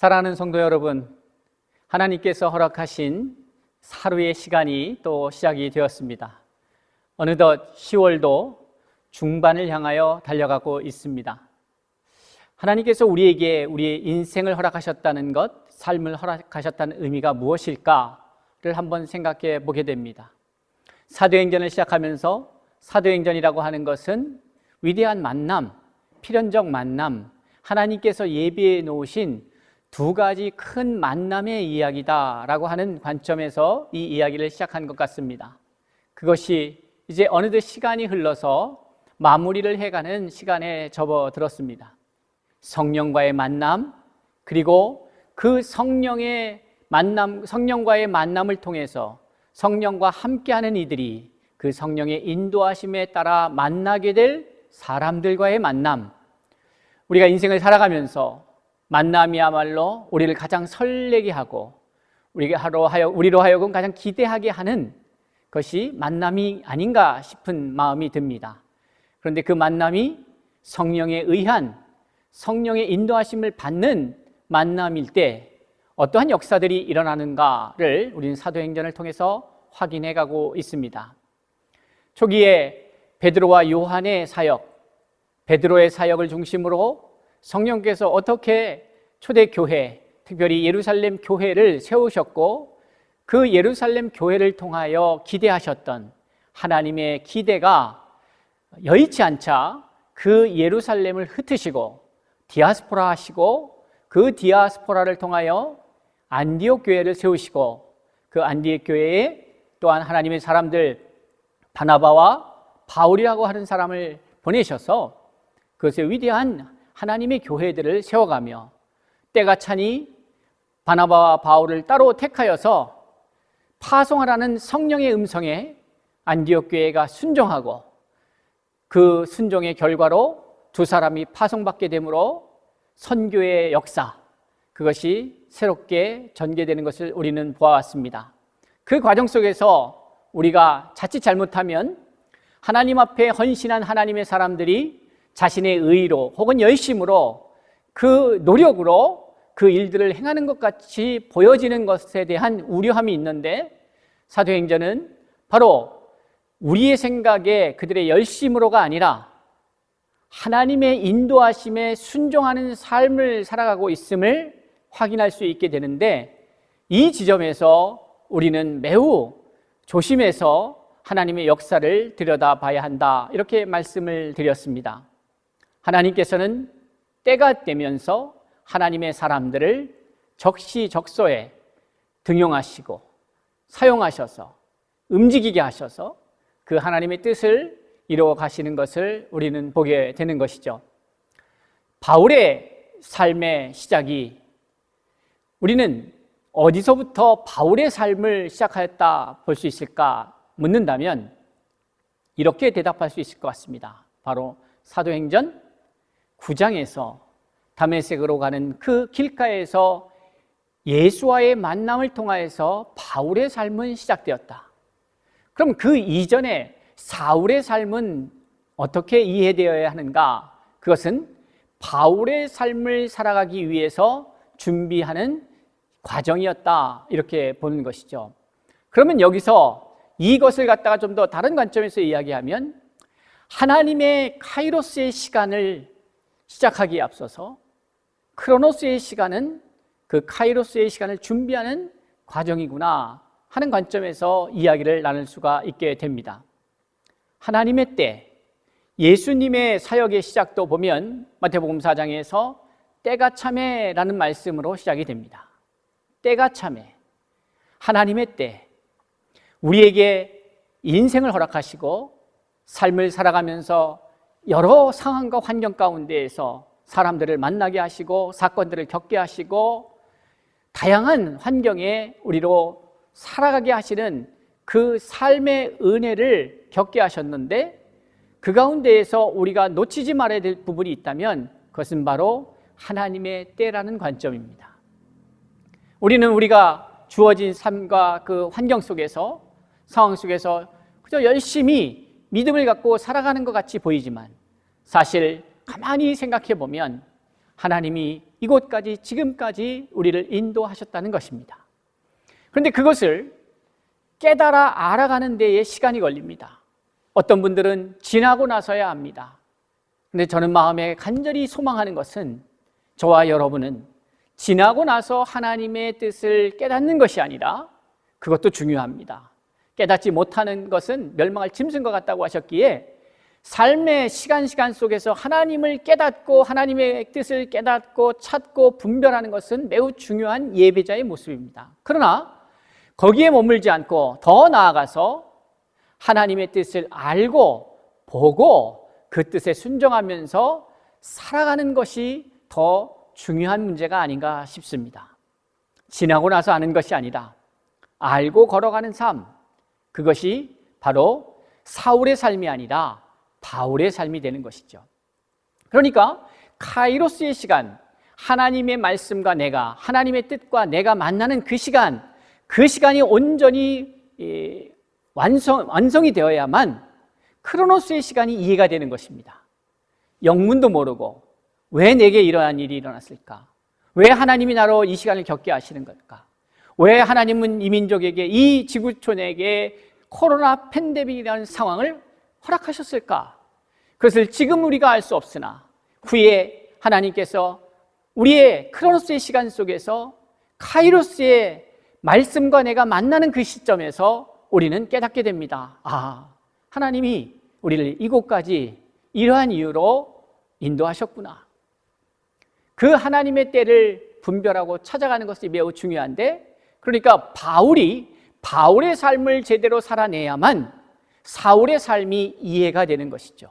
사랑하는 성도 여러분, 하나님께서 허락하신 하루의 시간이 또 시작이 되었습니다. 어느덧 10월도 중반을 향하여 달려가고 있습니다. 하나님께서 우리에게 우리의 인생을 허락하셨다는 것, 삶을 허락하셨다는 의미가 무엇일까를 한번 생각해 보게 됩니다. 사도행전을 시작하면서 사도행전이라고 하는 것은 위대한 만남, 필연적 만남, 하나님께서 예비해 놓으신 두 가지 큰 만남의 이야기다라고 하는 관점에서 이 이야기를 시작한 것 같습니다. 그것이 이제 어느덧 시간이 흘러서 마무리를 해가는 시간에 접어들었습니다. 성령과의 만남, 그리고 그 성령의 만남, 성령과의 만남을 통해서 성령과 함께하는 이들이 그 성령의 인도하심에 따라 만나게 될 사람들과의 만남. 우리가 인생을 살아가면서 만남이야말로 우리를 가장 설레게 하고 하러 하여 우리로 하여금 가장 기대하게 하는 것이 만남이 아닌가 싶은 마음이 듭니다. 그런데 그 만남이 성령에 의한 성령의 인도하심을 받는 만남일 때 어떠한 역사들이 일어나는가를 우리는 사도행전을 통해서 확인해 가고 있습니다. 초기에 베드로와 요한의 사역, 베드로의 사역을 중심으로 성령께서 어떻게 초대교회, 특별히 예루살렘 교회를 세우셨고 그 예루살렘 교회를 통하여 기대하셨던 하나님의 기대가 여의치 않자 그 예루살렘을 흩으시고 디아스포라 하시고 그 디아스포라를 통하여 안디옥 교회를 세우시고 그 안디옥 교회에 또한 하나님의 사람들 바나바와 바울이라고 하는 사람을 보내셔서 그것의 위대한 하나님의 교회들을 세워가며 때가 차니 바나바와 바울을 따로 택하여서 파송하라는 성령의 음성에 안디옥 교회가 순종하고 그 순종의 결과로 두 사람이 파송받게 되므로 선교의 역사 그것이 새롭게 전개되는 것을 우리는 보아왔습니다. 그 과정 속에서 우리가 자칫 잘못하면 하나님 앞에 헌신한 하나님의 사람들이 자신의 의로 혹은 열심으로 그 노력으로 그 일들을 행하는 것 같이 보여지는 것에 대한 우려함이 있는데 사도행전은 바로 우리의 생각에 그들의 열심으로가 아니라 하나님의 인도하심에 순종하는 삶을 살아가고 있음을 확인할 수 있게 되는데 이 지점에서 우리는 매우 조심해서 하나님의 역사를 들여다봐야 한다. 이렇게 말씀을 드렸습니다. 하나님께서는 때가 되면서 하나님의 사람들을 적시적소에 등용하시고 사용하셔서 움직이게 하셔서 그 하나님의 뜻을 이루어 가시는 것을 우리는 보게 되는 것이죠. 바울의 삶의 시작이 우리는 어디서부터 바울의 삶을 시작하였다 볼 수 있을까 묻는다면 이렇게 대답할 수 있을 것 같습니다. 바로 사도행전 9장에서 다메섹으로 가는 그 길가에서 예수와의 만남을 통하여서 바울의 삶은 시작되었다. 그럼 그 이전에 사울의 삶은 어떻게 이해되어야 하는가? 그것은 바울의 삶을 살아가기 위해서 준비하는 과정이었다. 이렇게 보는 것이죠. 그러면 여기서 이것을 갖다가 좀 더 다른 관점에서 이야기하면 하나님의 카이로스의 시간을 시작하기에 앞서서 크로노스의 시간은 그 카이로스의 시간을 준비하는 과정이구나 하는 관점에서 이야기를 나눌 수가 있게 됩니다. 하나님의 때, 예수님의 사역의 시작도 보면 마태복음 4장에서 때가 참에라는 말씀으로 시작이 됩니다. 때가 참에. 하나님의 때. 우리에게 인생을 허락하시고 삶을 살아가면서 여러 상황과 환경 가운데에서 사람들을 만나게 하시고 사건들을 겪게 하시고 다양한 환경에 우리로 살아가게 하시는 그 삶의 은혜를 겪게 하셨는데 그 가운데에서 우리가 놓치지 말아야 될 부분이 있다면 그것은 바로 하나님의 때라는 관점입니다. 우리는 우리가 주어진 삶과 그 환경 속에서 상황 속에서 그저 열심히 믿음을 갖고 살아가는 것 같이 보이지만 사실 가만히 생각해 보면 하나님이 이곳까지 지금까지 우리를 인도하셨다는 것입니다. 그런데 그것을 깨달아 알아가는 데에 시간이 걸립니다. 어떤 분들은 지나고 나서야 합니다. 근데 저는 마음에 간절히 소망하는 것은 저와 여러분은 지나고 나서 하나님의 뜻을 깨닫는 것이 아니라 그것도 중요합니다. 깨닫지 못하는 것은 멸망할 짐승과 같다고 하셨기에 삶의 시간 시간 속에서 하나님을 깨닫고 하나님의 뜻을 깨닫고 찾고 분별하는 것은 매우 중요한 예배자의 모습입니다. 그러나 거기에 머물지 않고 더 나아가서 하나님의 뜻을 알고 보고 그 뜻에 순종하면서 살아가는 것이 더 중요한 문제가 아닌가 싶습니다. 지나고 나서 아는 것이 아니라 알고 걸어가는 삶, 그것이 바로 사울의 삶이 아니라 바울의 삶이 되는 것이죠. 그러니까 카이로스의 시간, 하나님의 말씀과 내가, 하나님의 뜻과 내가 만나는 그 시간, 그 시간이 온전히 완성, 완성이 되어야만 크로노스의 시간이 이해가 되는 것입니다. 영문도 모르고 왜 내게 이러한 일이 일어났을까? 왜 하나님이 나로 이 시간을 겪게 하시는 걸까? 왜 하나님은 이 민족에게 이 지구촌에게 코로나 팬데믹이라는 상황을 허락하셨을까? 그것을 지금 우리가 알 수 없으나 후에 하나님께서 우리의 크로노스의 시간 속에서 카이로스의 말씀과 내가 만나는 그 시점에서 우리는 깨닫게 됩니다. 아, 하나님이 우리를 이곳까지 이러한 이유로 인도하셨구나. 그 하나님의 때를 분별하고 찾아가는 것이 매우 중요한데, 그러니까 바울이 바울의 삶을 제대로 살아내야만 사울의 삶이 이해가 되는 것이죠.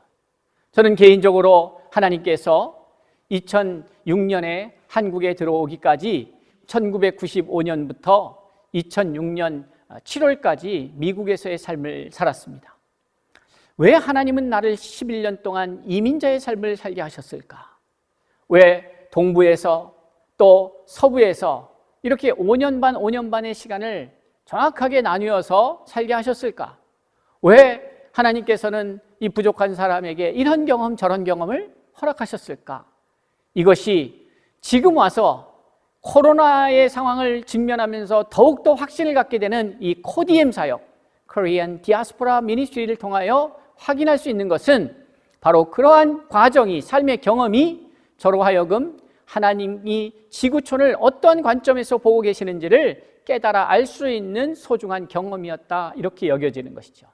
저는 개인적으로 하나님께서 2006년에 한국에 들어오기까지 1995년부터 2006년 7월까지 미국에서의 삶을 살았습니다. 왜 하나님은 나를 11년 동안 이민자의 삶을 살게 하셨을까? 왜 동부에서 또 서부에서 이렇게 5년 반, 5년 반의 시간을 정확하게 나누어서 살게 하셨을까? 왜 하나님께서는 이 부족한 사람에게 이런 경험, 저런 경험을 허락하셨을까? 이것이 지금 와서 코로나의 상황을 직면하면서 더욱더 확신을 갖게 되는 이 코디엠 사역, Korean Diaspora Ministry를 통하여 확인할 수 있는 것은 바로 그러한 과정이, 삶의 경험이 저로 하여금 하나님이 지구촌을 어떤 관점에서 보고 계시는지를 깨달아 알 수 있는 소중한 경험이었다. 이렇게 여겨지는 것이죠.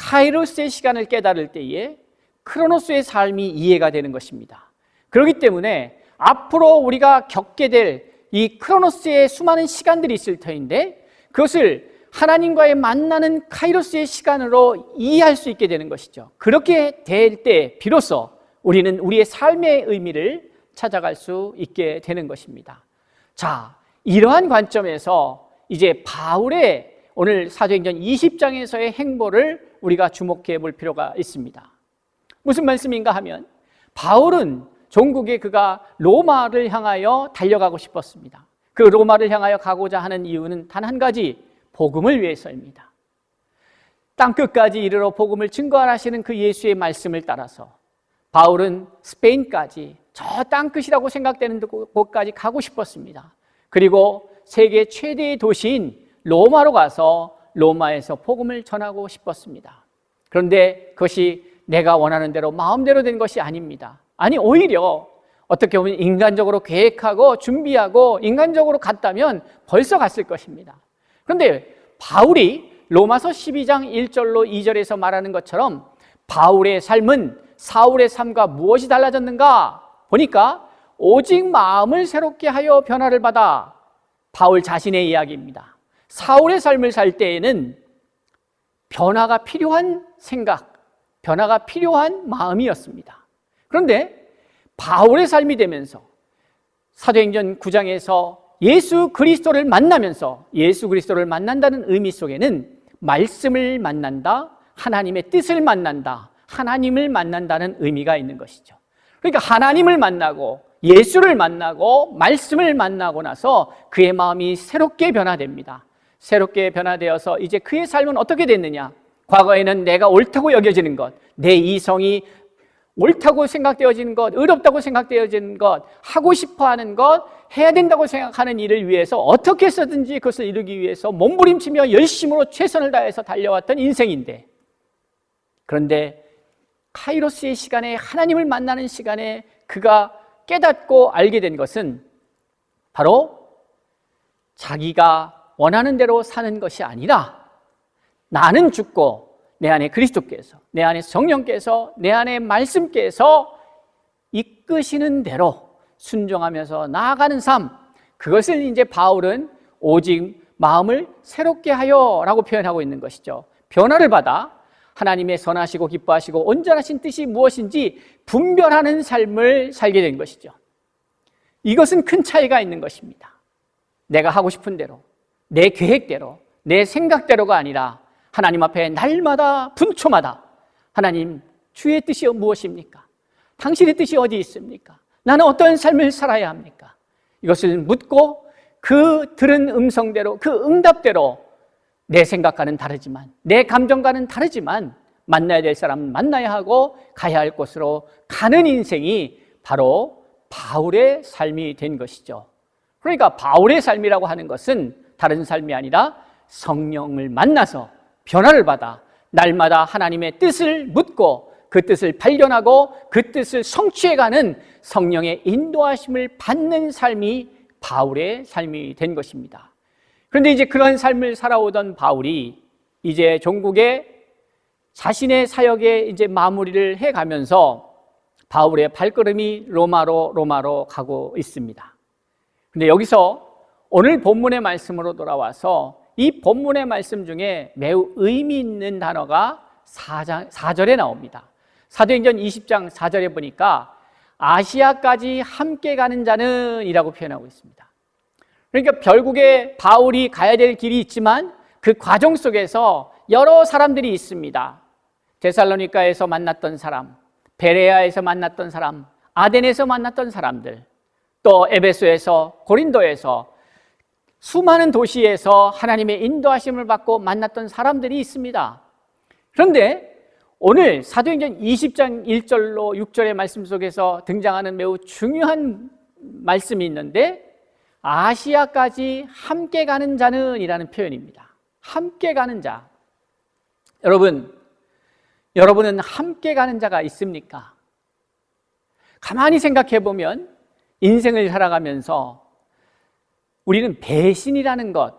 카이로스의 시간을 깨달을 때에 크로노스의 삶이 이해가 되는 것입니다. 그렇기 때문에 앞으로 우리가 겪게 될 이 크로노스의 수많은 시간들이 있을 터인데 그것을 하나님과의 만나는 카이로스의 시간으로 이해할 수 있게 되는 것이죠. 그렇게 될 때 비로소 우리는 우리의 삶의 의미를 찾아갈 수 있게 되는 것입니다. 자, 이러한 관점에서 이제 바울의 오늘 사도행전 20장에서의 행보를 우리가 주목해 볼 필요가 있습니다. 무슨 말씀인가 하면 바울은 종국에 그가 로마를 향하여 달려가고 싶었습니다. 그 로마를 향하여 가고자 하는 이유는 단 한 가지 복음을 위해서입니다. 땅 끝까지 이르러 복음을 증거하시는 그 예수의 말씀을 따라서 바울은 스페인까지 저 땅 끝이라고 생각되는 곳까지 가고 싶었습니다. 그리고 세계 최대의 도시인 로마로 가서 로마에서 복음을 전하고 싶었습니다. 그런데 그것이 내가 원하는 대로 마음대로 된 것이 아닙니다. 아니, 오히려 어떻게 보면 인간적으로 계획하고 준비하고 인간적으로 갔다면 벌써 갔을 것입니다. 그런데 바울이 로마서 12장 1절로 2절에서 말하는 것처럼 바울의 삶은 사울의 삶과 무엇이 달라졌는가 보니까 오직 마음을 새롭게 하여 변화를 받아 바울 자신의 이야기입니다. 사울의 삶을 살 때에는 변화가 필요한 생각, 변화가 필요한 마음이었습니다. 그런데 바울의 삶이 되면서 사도행전 9장에서 예수 그리스도를 만나면서 예수 그리스도를 만난다는 의미 속에는 말씀을 만난다, 하나님의 뜻을 만난다, 하나님을 만난다는 의미가 있는 것이죠. 그러니까 하나님을 만나고 예수를 만나고 말씀을 만나고 나서 그의 마음이 새롭게 변화됩니다. 새롭게 변화되어서 이제 그의 삶은 어떻게 됐느냐? 과거에는 내가 옳다고 여겨지는 것, 내 이성이 옳다고 생각되어지는 것, 의롭다고 생각되어지는 것, 하고 싶어 하는 것, 해야 된다고 생각하는 일을 위해서 어떻게 해서든지 그것을 이루기 위해서 몸부림치며 열심으로 최선을 다해서 달려왔던 인생인데 그런데 카이로스의 시간에 하나님을 만나는 시간에 그가 깨닫고 알게 된 것은 바로 자기가 원하는 대로 사는 것이 아니라 나는 죽고 내 안에 그리스도께서, 내 안에 성령께서, 내 안에 말씀께서 이끄시는 대로 순종하면서 나아가는 삶, 그것을 이제 바울은 오직 마음을 새롭게 하여 라고 표현하고 있는 것이죠. 변화를 받아 하나님의 선하시고 기뻐하시고 온전하신 뜻이 무엇인지 분별하는 삶을 살게 된 것이죠. 이것은 큰 차이가 있는 것입니다. 내가 하고 싶은 대로, 내 계획대로, 내 생각대로가 아니라 하나님 앞에 날마다 분초마다 하나님 주의 뜻이 무엇입니까? 당신의 뜻이 어디 있습니까? 나는 어떤 삶을 살아야 합니까? 이것을 묻고 그 들은 음성대로 그 응답대로 내 생각과는 다르지만 내 감정과는 다르지만 만나야 될 사람은 만나야 하고 가야 할 곳으로 가는 인생이 바로 바울의 삶이 된 것이죠. 그러니까 바울의 삶이라고 하는 것은 다른 삶이 아니라 성령을 만나서 변화를 받아 날마다 하나님의 뜻을 묻고 그 뜻을 발견하고 그 뜻을 성취해가는 성령의 인도하심을 받는 삶이 바울의 삶이 된 것입니다. 그런데 이제 그런 삶을 살아오던 바울이 이제 종국에 자신의 사역에 이제 마무리를 해 가면서 바울의 발걸음이 로마로 로마로 가고 있습니다. 근데 여기서 오늘 본문의 말씀으로 돌아와서 이 본문의 말씀 중에 매우 의미 있는 단어가 4장, 4절에 나옵니다. 사도행전 20장 4절에 보니까 아시아까지 함께 가는 자는 이라고 표현하고 있습니다. 그러니까 결국에 바울이 가야 될 길이 있지만 그 과정 속에서 여러 사람들이 있습니다. 데살로니카에서 만났던 사람, 베레아에서 만났던 사람, 아덴에서 만났던 사람들, 또 에베소에서 고린도에서 수많은 도시에서 하나님의 인도하심을 받고 만났던 사람들이 있습니다. 그런데 오늘 사도행전 20장 1절로 6절의 말씀 속에서 등장하는 매우 중요한 말씀이 있는데 아시아까지 함께 가는 자는 이라는 표현입니다. 함께 가는 자. 여러분, 여러분은 함께 가는 자가 있습니까? 가만히 생각해 보면 인생을 살아가면서 우리는 배신이라는 것,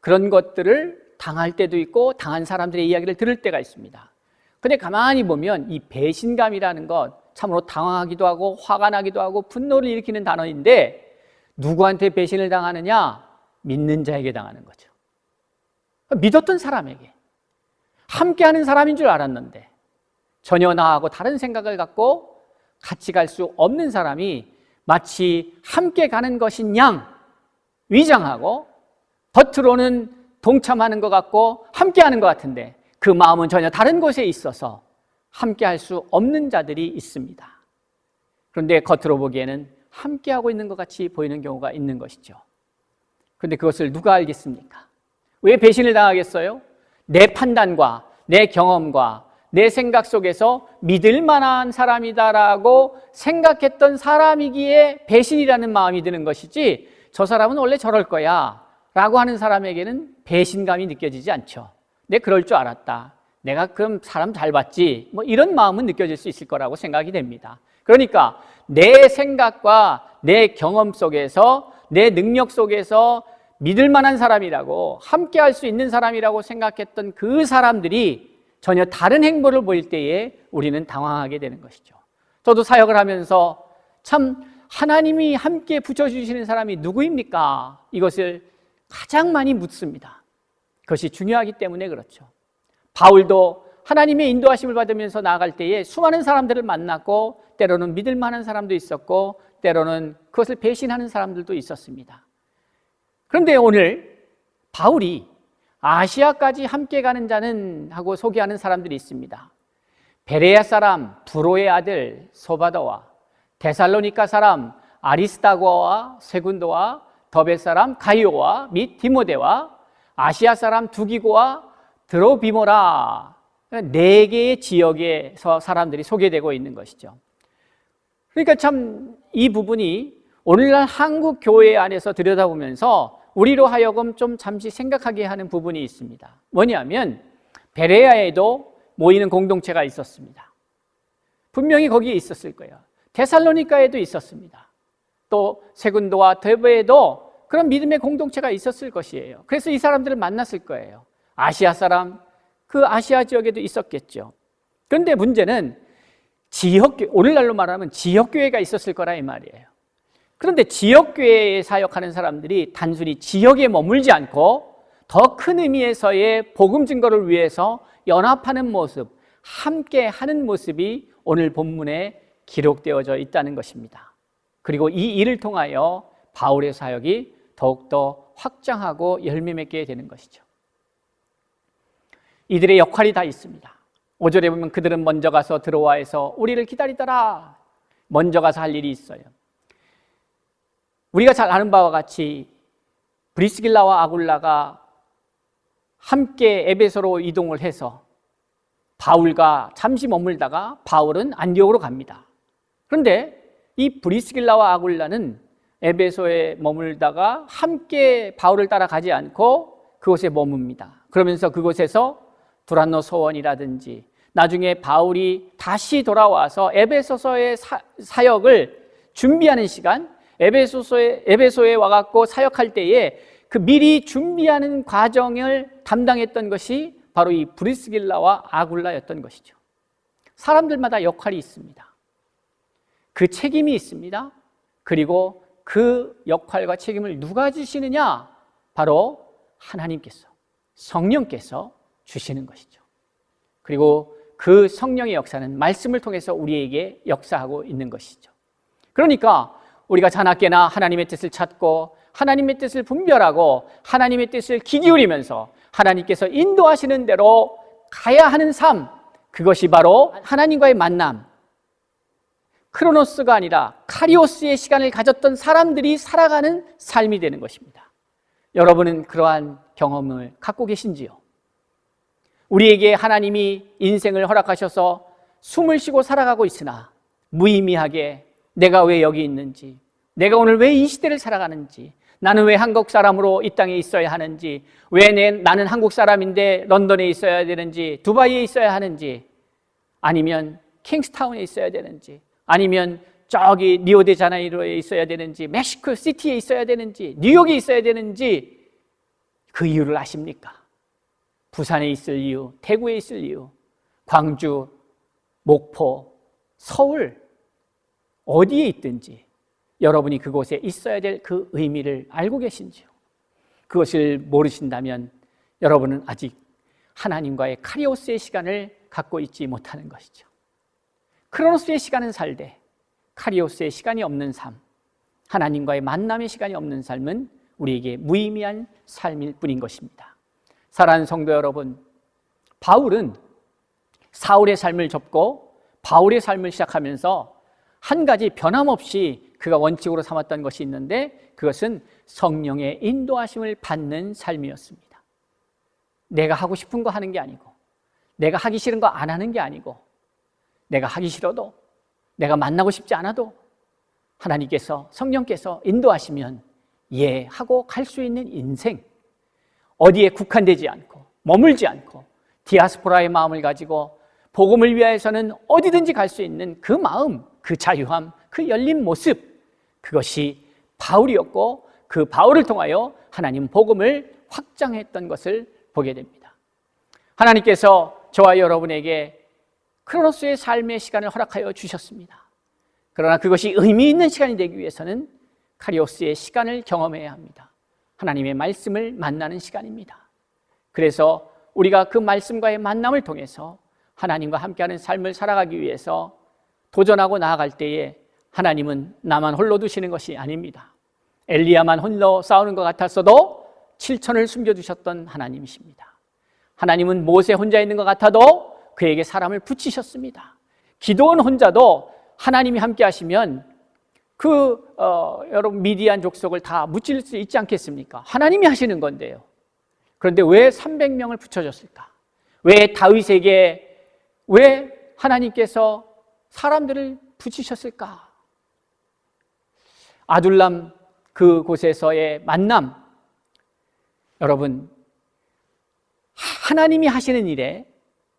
그런 것들을 당할 때도 있고 당한 사람들의 이야기를 들을 때가 있습니다. 근데 가만히 보면 이 배신감이라는 것 참으로 당황하기도 하고 화가 나기도 하고 분노를 일으키는 단어인데 누구한테 배신을 당하느냐? 믿는 자에게 당하는 거죠. 믿었던 사람에게. 함께하는 사람인 줄 알았는데 전혀 나하고 다른 생각을 갖고 같이 갈 수 없는 사람이 마치 함께 가는 것인 양 위장하고 겉으로는 동참하는 것 같고 함께 하는 것 같은데 그 마음은 전혀 다른 곳에 있어서 함께 할 수 없는 자들이 있습니다. 그런데 겉으로 보기에는 함께 하고 있는 것 같이 보이는 경우가 있는 것이죠. 그런데 그것을 누가 알겠습니까? 왜 배신을 당하겠어요? 내 판단과 내 경험과 내 생각 속에서 믿을 만한 사람이다라고 생각했던 사람이기에 배신이라는 마음이 드는 것이지 저 사람은 원래 저럴 거야 라고 하는 사람에게는 배신감이 느껴지지 않죠. 내 그럴 줄 알았다. 내가 그럼 사람 잘 봤지. 뭐 이런 마음은 느껴질 수 있을 거라고 생각이 됩니다. 그러니까 내 생각과 내 경험 속에서 내 능력 속에서 믿을 만한 사람이라고 함께 할 수 있는 사람이라고 생각했던 그 사람들이 전혀 다른 행보를 보일 때에 우리는 당황하게 되는 것이죠. 저도 사역을 하면서 참 하나님이 함께 붙여주시는 사람이 누구입니까? 이것을 가장 많이 묻습니다. 그것이 중요하기 때문에 그렇죠. 바울도 하나님의 인도하심을 받으면서 나아갈 때에 수많은 사람들을 만났고 때로는 믿을 만한 사람도 있었고 때로는 그것을 배신하는 사람들도 있었습니다. 그런데 오늘 바울이 아시아까지 함께 가는 자는 하고 소개하는 사람들이 있습니다. 베레아 사람 브로의 아들 소바더와 데살로니카 사람 아리스타고와 세군도와 더베 사람 가이오와 및 디모데와 아시아 사람 두기고와 드로비모라 네 개의 지역에서 사람들이 소개되고 있는 것이죠. 그러니까 참 이 부분이 오늘날 한국 교회 안에서 들여다보면서 우리로 하여금 좀 잠시 생각하게 하는 부분이 있습니다. 뭐냐면 베레아에도 모이는 공동체가 있었습니다. 분명히 거기에 있었을 거예요. 데살로니카에도 있었습니다. 또 세군도와 데브에도 그런 믿음의 공동체가 있었을 것이에요. 그래서 이 사람들을 만났을 거예요. 아시아 사람, 그 아시아 지역에도 있었겠죠. 그런데 문제는 지역교, 오늘날로 말하면 지역 교회가 있었을 거라 이 말이에요. 그런데 지역 교회에 사역하는 사람들이 단순히 지역에 머물지 않고 더 큰 의미에서의 복음 증거를 위해서 연합하는 모습, 함께 하는 모습이 오늘 본문에 기록되어져 있다는 것입니다. 그리고 이 일을 통하여 바울의 사역이 더욱더 확장하고 열매 맺게 되는 것이죠. 이들의 역할이 다 있습니다. 5절에 보면 그들은 먼저 가서 들어와 해서 우리를 기다리더라. 먼저 가서 할 일이 있어요. 우리가 잘 아는 바와 같이 브리스길라와 아굴라가 함께 에베소로 이동을 해서 바울과 잠시 머물다가 바울은 안디옥으로 갑니다. 그런데 이 브리스길라와 아굴라는 에베소에 머물다가 함께 바울을 따라가지 않고 그곳에 머뭅니다. 그러면서 그곳에서 두란노 소원이라든지 나중에 바울이 다시 돌아와서 에베소서의 사, 사역을 준비하는 시간, 에베소서에 에베소에 와갖고 사역할 때에 그 미리 준비하는 과정을 담당했던 것이 바로 이 브리스길라와 아굴라였던 것이죠. 사람들마다 역할이 있습니다. 그 책임이 있습니다. 그리고 그 역할과 책임을 누가 주시느냐? 바로 하나님께서, 성령께서 주시는 것이죠. 그리고 그 성령의 역사는 말씀을 통해서 우리에게 역사하고 있는 것이죠. 그러니까 우리가 자나깨나 하나님의 뜻을 찾고 하나님의 뜻을 분별하고 하나님의 뜻을 기기울이면서 하나님께서 인도하시는 대로 가야 하는 삶, 그것이 바로 하나님과의 만남, 크로노스가 아니라 카리오스의 시간을 가졌던 사람들이 살아가는 삶이 되는 것입니다. 여러분은 그러한 경험을 갖고 계신지요? 우리에게 하나님이 인생을 허락하셔서 숨을 쉬고 살아가고 있으나 무의미하게 내가 왜 여기 있는지, 내가 오늘 왜 이 시대를 살아가는지, 나는 왜 한국 사람으로 이 땅에 있어야 하는지, 왜 내, 나는 한국 사람인데 런던에 있어야 되는지, 두바이에 있어야 하는지, 아니면 킹스타운에 있어야 되는지, 아니면 저기 리오데자네이로에 있어야 되는지, 멕시코 시티에 있어야 되는지, 뉴욕에 있어야 되는지 그 이유를 아십니까? 부산에 있을 이유, 대구에 있을 이유, 광주, 목포, 서울 어디에 있든지 여러분이 그곳에 있어야 될 그 의미를 알고 계신지요? 그것을 모르신다면 여러분은 아직 하나님과의 카리오스의 시간을 갖고 있지 못하는 것이죠. 크로노스의 시간은 살되 카리오스의 시간이 없는 삶, 하나님과의 만남의 시간이 없는 삶은 우리에게 무의미한 삶일 뿐인 것입니다. 사랑하는 성도 여러분, 바울은 사울의 삶을 접고 바울의 삶을 시작하면서 한 가지 변함없이 그가 원칙으로 삼았던 것이 있는데 그것은 성령의 인도하심을 받는 삶이었습니다. 내가 하고 싶은 거 하는 게 아니고, 내가 하기 싫은 거 안 하는 게 아니고, 내가 하기 싫어도, 내가 만나고 싶지 않아도 하나님께서, 성령께서 인도하시면 예 하고 갈 수 있는 인생, 어디에 국한되지 않고, 머물지 않고, 디아스포라의 마음을 가지고 복음을 위하여서는 어디든지 갈 수 있는 그 마음, 그 자유함, 그 열린 모습, 그것이 바울이었고 그 바울을 통하여 하나님 복음을 확장했던 것을 보게 됩니다. 하나님께서 저와 여러분에게 크로노스의 삶의 시간을 허락하여 주셨습니다. 그러나 그것이 의미 있는 시간이 되기 위해서는 카리오스의 시간을 경험해야 합니다. 하나님의 말씀을 만나는 시간입니다. 그래서 우리가 그 말씀과의 만남을 통해서 하나님과 함께하는 삶을 살아가기 위해서 도전하고 나아갈 때에 하나님은 나만 홀로 두시는 것이 아닙니다. 엘리야만 홀로 싸우는 것 같았어도 7천을 숨겨주셨던 하나님이십니다. 하나님은 모세 혼자 있는 것 같아도 그에게 사람을 붙이셨습니다. 기도원 혼자도 하나님이 함께 하시면 그 어, 여러분 미디안 족속을 다 무찔 수 있지 않겠습니까? 하나님이 하시는 건데요. 그런데 왜 300명을 붙여줬을까? 왜 다윗에게 왜 하나님께서 사람들을 붙이셨을까? 아둘람 그곳에서의 만남. 여러분, 하나님이 하시는 일에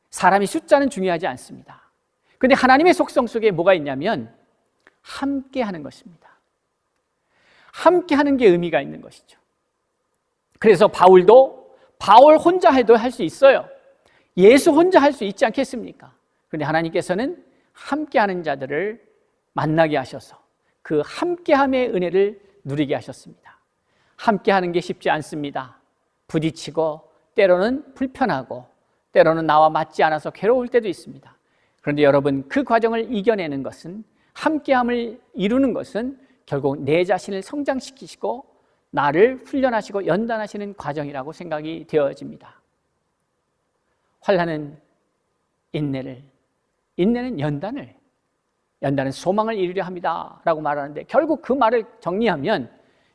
사람이 숫자는 중요하지 않습니다. 근데 하나님의 속성 속에 뭐가 있냐면 함께 하는 것입니다. 함께 하는 게 의미가 있는 것이죠. 그래서 바울도 바울 혼자 해도 할 수 있어요. 예수 혼자 할 수 있지 않겠습니까? 그런데 하나님께서는 함께 하는 자들을 만나게 하셔서 그 함께함의 은혜를 누리게 하셨습니다. 함께 하는 게 쉽지 않습니다. 부딪히고 때로는 불편하고 때로는 나와 맞지 않아서 괴로울 때도 있습니다. 그런데 여러분 그 과정을 이겨내는 것은 함께함을 이루는 것은 결국 내 자신을 성장시키시고 나를 훈련하시고 연단하시는 과정이라고 생각이 되어집니다. 환란은 인내를, 인내는 연단을, 연단은 소망을 이루려 합니다라고 말하는데 결국 그 말을 정리하면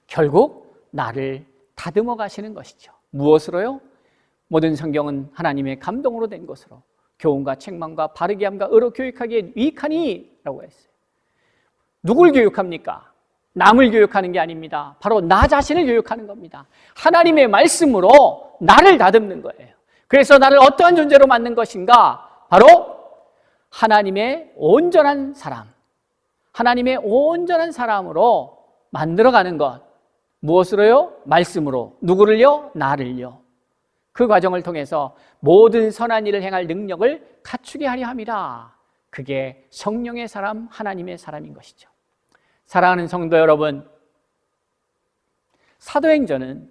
결국 나를 다듬어 가시는 것이죠. 무엇으로요? 모든 성경은 하나님의 감동으로 된 것으로 교훈과 책망과 바르게 함과 의로 교육하기에 유익하니라고 했어요. 누굴 교육합니까? 남을 교육하는 게 아닙니다. 바로 나 자신을 교육하는 겁니다. 하나님의 말씀으로 나를 다듬는 거예요. 그래서 나를 어떠한 존재로 만든 것인가? 바로 하나님의 온전한 사람, 하나님의 온전한 사람으로 만들어가는 것. 무엇으로요? 말씀으로. 누구를요? 나를요. 그 과정을 통해서 모든 선한 일을 행할 능력을 갖추게 하려 함이라. 그게 성령의 사람, 하나님의 사람인 것이죠. 사랑하는 성도 여러분, 사도행전은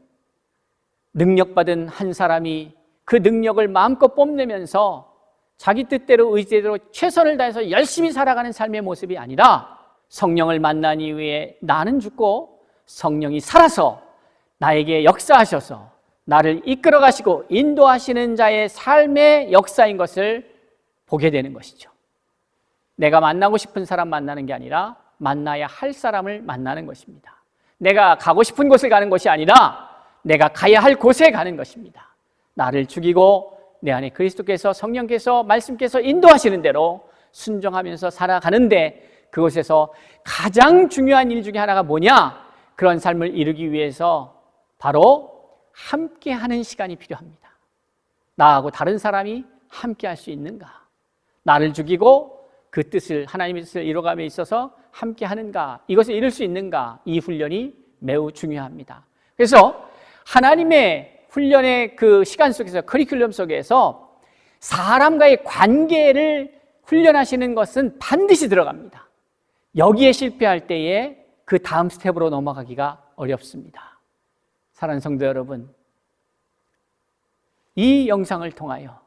능력받은 한 사람이 그 능력을 마음껏 뽐내면서 자기 뜻대로 의지대로 최선을 다해서 열심히 살아가는 삶의 모습이 아니라 성령을 만난 이후에 나는 죽고 성령이 살아서 나에게 역사하셔서 나를 이끌어 가시고 인도하시는 자의 삶의 역사인 것을 보게 되는 것이죠. 내가 만나고 싶은 사람 만나는 게 아니라 만나야 할 사람을 만나는 것입니다. 내가 가고 싶은 곳을 가는 것이 아니라 내가 가야 할 곳에 가는 것입니다. 나를 죽이고 내 안에 그리스도께서 성령께서 말씀께서 인도하시는 대로 순종하면서 살아가는데 그곳에서 가장 중요한 일 중에 하나가 뭐냐? 그런 삶을 이루기 위해서 바로 함께 하는 시간이 필요합니다. 나하고 다른 사람이 함께 할 수 있는가? 나를 죽이고 그 뜻을 하나님의 뜻을 이루감에 있어서 함께 하는가? 이것을 이룰 수 있는가? 이 훈련이 매우 중요합니다. 그래서 하나님의 훈련의 그 시간 속에서 커리큘럼 속에서 사람과의 관계를 훈련하시는 것은 반드시 들어갑니다. 여기에 실패할 때에 그 다음 스텝으로 넘어가기가 어렵습니다. 사랑하는 성도 여러분, 이 영상을 통하여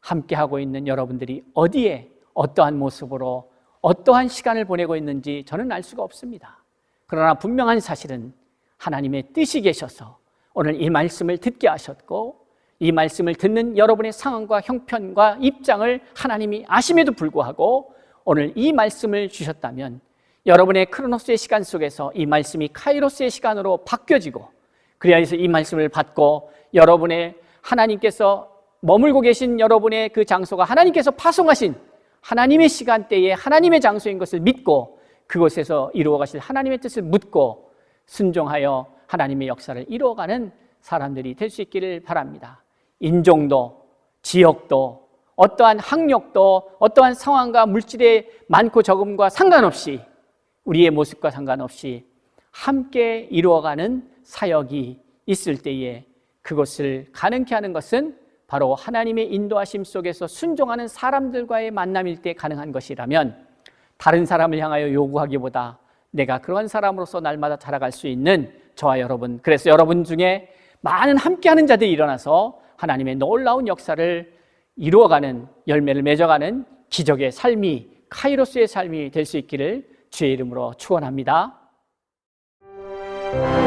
함께하고 있는 여러분들이 어디에 어떠한 모습으로 어떠한 시간을 보내고 있는지 저는 알 수가 없습니다. 그러나 분명한 사실은 하나님의 뜻이 계셔서 오늘 이 말씀을 듣게 하셨고 이 말씀을 듣는 여러분의 상황과 형편과 입장을 하나님이 아심에도 불구하고 오늘 이 말씀을 주셨다면 여러분의 크로노스의 시간 속에서 이 말씀이 카이로스의 시간으로 바뀌어지고 해서 이 말씀을 받고 여러분의 하나님께서 머물고 계신 여러분의 그 장소가 하나님께서 파송하신 하나님의 시간대에 하나님의 장소인 것을 믿고 그곳에서 이루어 가실 하나님의 뜻을 묻고 순종하여 하나님의 역사를 이루어가는 사람들이 될 수 있기를 바랍니다. 인종도, 지역도, 어떠한 학력도, 어떠한 상황과 물질의 많고 적음과 상관없이 우리의 모습과 상관없이 함께 이루어가는 사역이 있을 때에 그것을 가능케 하는 것은 바로 하나님의 인도하심 속에서 순종하는 사람들과의 만남일 때 가능한 것이라면 다른 사람을 향하여 요구하기보다 내가 그런 사람으로서 날마다 자라갈 수 있는 저와 여러분 그래서 여러분 중에 많은 함께하는 자들이 일어나서 하나님의 놀라운 역사를 이루어가는 열매를 맺어가는 기적의 삶이 카이로스의 삶이 될 수 있기를 주의 이름으로 축원합니다. Thank you.